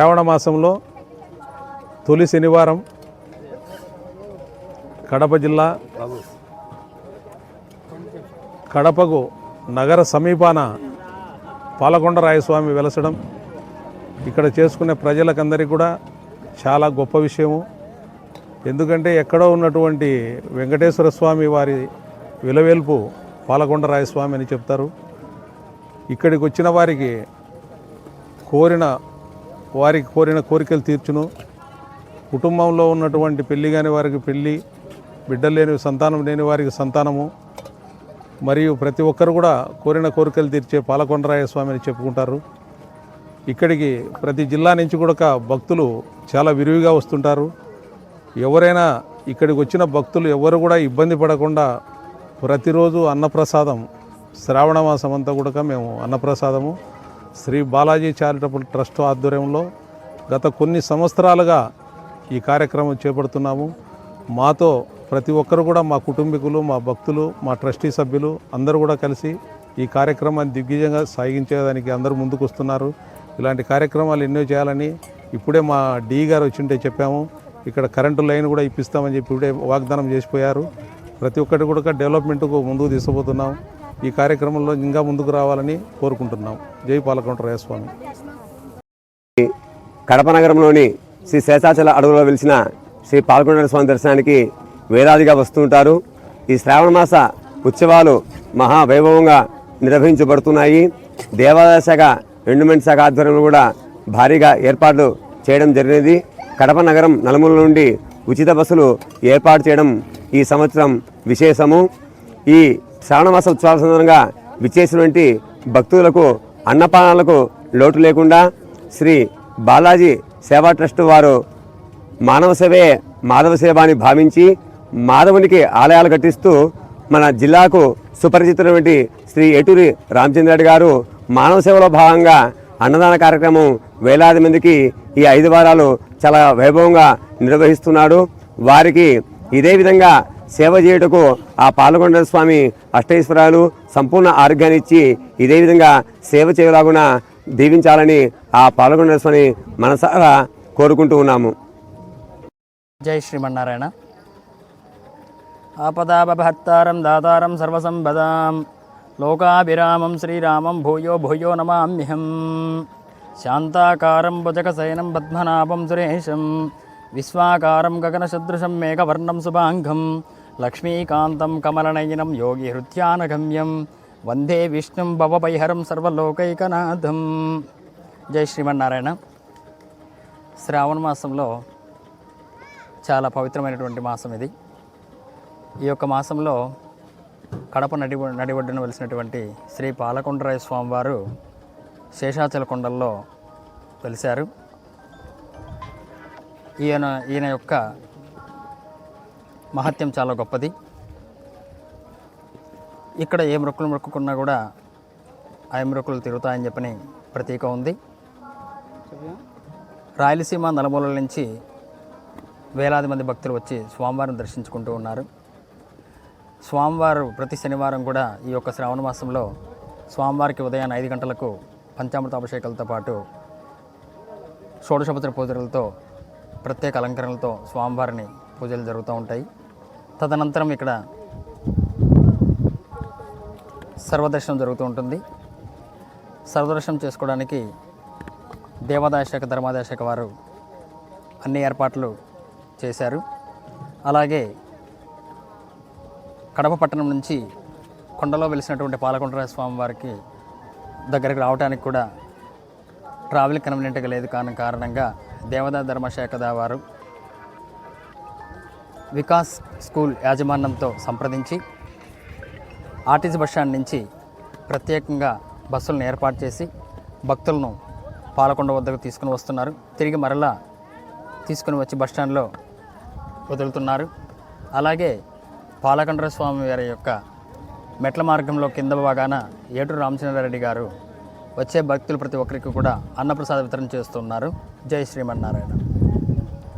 శ్రావణ మాసంలో తొలి శనివారం కడప జిల్లా కడపకు నగర సమీపాన పాలకొండ రాయస్వామి వెలసడం. ఇక్కడ చేసుకునే ప్రజలకందరికీ కూడా చాలా గొప్ప విషయము. ఎందుకంటే ఎక్కడో ఉన్నటువంటి వెంకటేశ్వర స్వామి వారి విలవేల్పు పాలకొండరాయస్వామి అని చెప్తారు. ఇక్కడికి వచ్చిన వారికి కోరిన వారికి కోరిన కోరికలు తీర్చును. కుటుంబంలో ఉన్నటువంటి పెళ్ళి కాని వారికి పెళ్ళి బిడ్డలు లేని సంతానం లేని వారికి సంతానము. మరియు ప్రతి ఒక్కరు కూడా కోరిన కోరికలు తీర్చే పాలకొండరాయ స్వామి అని చెప్పుకుంటారు. ఇక్కడికి ప్రతి జిల్లా నుంచి కూడా భక్తులు చాలా విరివిగా వస్తుంటారు. ఎవరైనా ఇక్కడికి వచ్చిన భక్తులు ఎవరు కూడా ఇబ్బంది పడకుండా ప్రతిరోజు అన్నప్రసాదం శ్రావణ మాసం అంతా కూడా మేము అన్నప్రసాదము. శ్రీ బాలాజీ చారిటబుల్ ట్రస్ట్ ఆధ్వర్యంలో గత కొన్ని సంవత్సరాలుగా ఈ కార్యక్రమం చేపడుతున్నాము. మాతో ప్రతి ఒక్కరు కూడా మా కుటుంబీకులు మా భక్తులు మా ట్రస్టీ సభ్యులు అందరూ కూడా కలిసి ఈ కార్యక్రమాన్ని దిగ్విజయంగా సాగించేదానికి అందరూ ముందుకు వస్తున్నారు ఇలాంటి కార్యక్రమాలు ఎన్నో చేయాలని ఇప్పుడే మా డి గారు వచ్చింటే చెప్పాము. ఇక్కడ కరెంటు లైన్ కూడా ఇప్పిస్తామని చెప్పి ఇప్పుడే వాగ్దానం చేసిపోయారు. ప్రతి ఒక్కటి కూడా డెవలప్మెంట్కు ముందుకు తీసుకుపోతున్నాం. ఈ కార్యక్రమంలో ఇంకా ముందుకు రావాలని కోరుకుంటున్నాం. జై పాలకొండ స్వామి కడప నగరంలోని శ్రీ శేషాచల అడవులో వెలిసిన శ్రీ పాల్గొండ స్వామి దర్శనానికి వేలాదిగా వస్తుంటారు ఈ శ్రావణ మాస ఉత్సవాలు మహావైభవంగా నిర్వహించబడుతున్నాయి. దేవాదాయ శాఖ ఎండుమెంట్ శాఖ ఆధ్వర్యంలో కూడా భారీగా ఏర్పాట్లు చేయడం జరిగినది. కడప నగరం నలుమూల నుండి ఉచిత బస్సులు ఏర్పాటు చేయడం ఈ సంవత్సరం విశేషము. ఈ శ్రావణమాస ఉత్సవాల సందర్భంగా విచ్చేసినటువంటి భక్తులకు అన్నపానాలకు లోటు లేకుండా శ్రీ బాలాజీ సేవా ట్రస్ట్ వారు మానవ సేవే మాధవ సేవ అని భావించి మాధవునికి ఆలయాలు కట్టిస్తూ మన జిల్లాకు సుపరిచితులైనటువంటి శ్రీ ఎటూరి రామచంద్రరెడ్డి గారు మానవ సేవలో భాగంగా అన్నదాన కార్యక్రమం వేలాది మందికి ఈ ఐదు వారాలు చాలా వైభవంగా నిర్వహిస్తున్నాడు. వారికి ఇదే విధంగా సేవ చేయుటకు ఆ పాలకొండ స్వామి అష్టైశ్వరాలు సంపూర్ణ ఆరోగ్యాన్ని ఇచ్చి ఇదే విధంగా సేవ చేయలాగున దీవించాలని ఆ పాలకొండ స్వామి మనసారా కోరుకుంటూ ఉన్నాము. జై శ్రీమన్నారాయణ. ఆపదాపభర్తారం దాతారం సర్వసంపదాం. లోకాభిరామం శ్రీరామం భూయో భూయో నమామ్యహం. శాంతాకారం భుజకశయనం పద్మనాభం సురేశం. విశ్వాకారం గగనసదృశం మేఘవర్ణం శుభాంగం. లక్ష్మీకాంతం కమలనయనం యోగి హృత్యానగమ్యం. వందే విష్ణుం భవపైహరం సర్వలోకైకనాథం. జై శ్రీమన్నారాయణ. శ్రావణ మాసంలో చాలా పవిత్రమైనటువంటి మాసం ఇది. ఈ యొక్క మాసంలో కడప నడి నడిబొడ్డున వెలిసినటువంటి శ్రీ పాలకొండరాయ స్వామివారు శేషాచల కొండల్లో వెలిశారు ఈయన ఈయన యొక్క మహత్యం చాలా గొప్పది. ఇక్కడ ఏ మొక్కులు మొక్కుకున్నా కూడా ఆ మొక్కులు తిరుగుతాయని చెప్పని ప్రతీక ఉంది. రాయలసీమ నలుమూలల నుంచి వేలాది మంది భక్తులు వచ్చి స్వామివారిని దర్శించుకుంటూ ఉన్నారు. స్వామివారు ప్రతి శనివారం కూడా ఈ యొక్క శ్రావణ మాసంలో స్వామివారికి ఉదయాన్నే ఐదు గంటలకు పంచామృత అభిషేకాలతో పాటు షోడశపత్ర పూజలతో ప్రత్యేక అలంకరణలతో స్వామివారిని పూజలు జరుగుతూ ఉంటాయి. తదనంతరం ఇక్కడ సర్వదర్శనం జరుగుతూ ఉంటుంది. సర్వదర్శనం చేసుకోవడానికి దేవాదాయ శాఖ ధర్మాదాయ శాఖ వారు అన్ని ఏర్పాట్లు చేశారు. అలాగే కడప పట్టణం నుంచి కొండలో వెలిసినటువంటి పాలకొండరాయ స్వామి వారికి దగ్గరికి రావడానికి కూడా ట్రావెల్ కన్వీనియంట్గా లేదు. కాని కారణంగా దేవదా ధర్మశాఖ వారు వికాస్ స్కూల్ యాజమాన్యంతో సంప్రదించి ఆర్టీసీ బస్ స్టాండ్ నుంచి ప్రత్యేకంగా బస్సులను ఏర్పాటు చేసి భక్తులను పాలకొండ వద్దకు తీసుకుని వస్తున్నారు. తిరిగి మరలా తీసుకుని వచ్చి బస్ స్టాండ్లో వదులుతున్నారు. అలాగే పాలకొండ స్వామి వారి యొక్క మెట్ల మార్గంలో కింద భాగాన ఏటూరు రామచంద్రారెడ్డి గారు వచ్చే భక్తులు ప్రతి ఒక్కరికి కూడా అన్నప్రసాద వితరణ చేస్తున్నారు. జై శ్రీమన్నారాయణ.